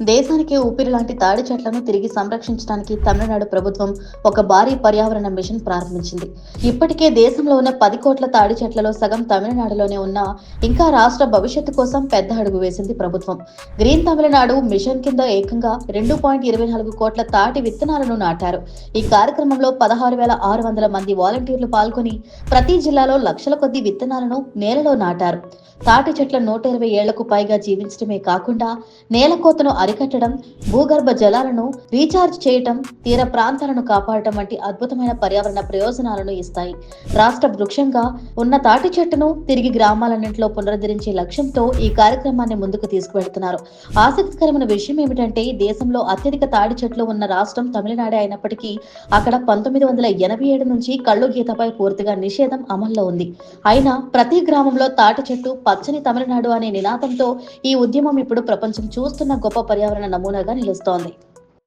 దేశానికి ఊపిరి లాంటి తాడి చెట్లను తిరిగి సంరక్షించడానికి తమిళనాడు ప్రభుత్వం ఒక భారీ పర్యావరణ మిషన్ ప్రారంభించింది. ఇప్పటికే దేశంలో ఉన్న పది కోట్ల తాడి చెట్లలో సగం తమిళనాడులోనే ఉన్న ఇంకా రాష్ట్ర భవిష్యత్తు కోసం పెద్ద అడుగు వేసింది ప్రభుత్వం. గ్రీన్ తమిళనాడు మిషన్ కింద ఏకంగా రెండు పాయింట్ ఇరవై నాలుగు కోట్ల తాటి విత్తనాలను నాటారు. ఈ కార్యక్రమంలో పదహారు వేల ఆరు వందల మంది వాలంటీర్లు పాల్గొని ప్రతి జిల్లాలో లక్షల కొద్ది విత్తనాలను నేలలో నాటారు. తాటి చెట్ల నూట ఇరవై ఏళ్ళకు పైగా జీవించడమే కాకుండా నేల కోతను అరికట్టడం భూగర్భ జలాలను రీఛార్జ్ చేయటం తీర ప్రాంతాలను కాపాడటం వంటి అద్భుతమైన పర్యావరణ ప్రయోజనాలను ఇస్తాయి. రాష్ట్ర వృక్షంగా ఉన్న తాటి చెట్టును తిరిగి గ్రామాలన్నింటిలో పునరుద్ధరించే లక్ష్యంతో ఈ కార్యక్రమాన్ని ముందుకు తీసుకువెళ్తున్నారు. ఆసక్తికరమైన విషయం ఏమిటంటే దేశంలో అత్యధిక తాటి చెట్లు ఉన్న రాష్ట్రం తమిళనాడే అయినప్పటికీ అక్కడ పంతొమ్మిది వందల ఎనభై ఏడు నుంచి కళ్ళు గీతపై పూర్తిగా నిషేధం అమల్లో ఉంది. అయినా ప్రతి గ్రామంలో తాటి చెట్టు పచ్చని తమిళనాడు అనే నినాదంతో ఈ ఉద్యమం ఇప్పుడు ప్రపంచం చూస్తున్న గొప్ప పర్యావరణ నమూనాగా నిలుస్తోంది.